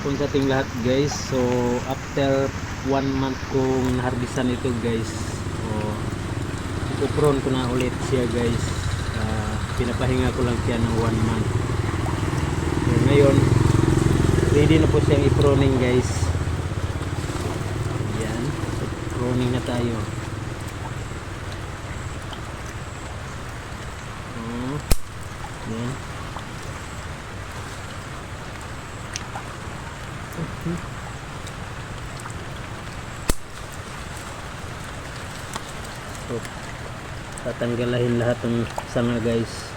hapon sa ating lahat guys. So after one month kong naharbisan ito guys. So ipupron ko na ulit siya guys. Ah, pinapahinga ko lang siya ng one month. So, ngayon, ready na po siyang iproning guys. Yan. So, proning na tayo. Oh. Yan. So, tatanggalin lahat ng sanga guys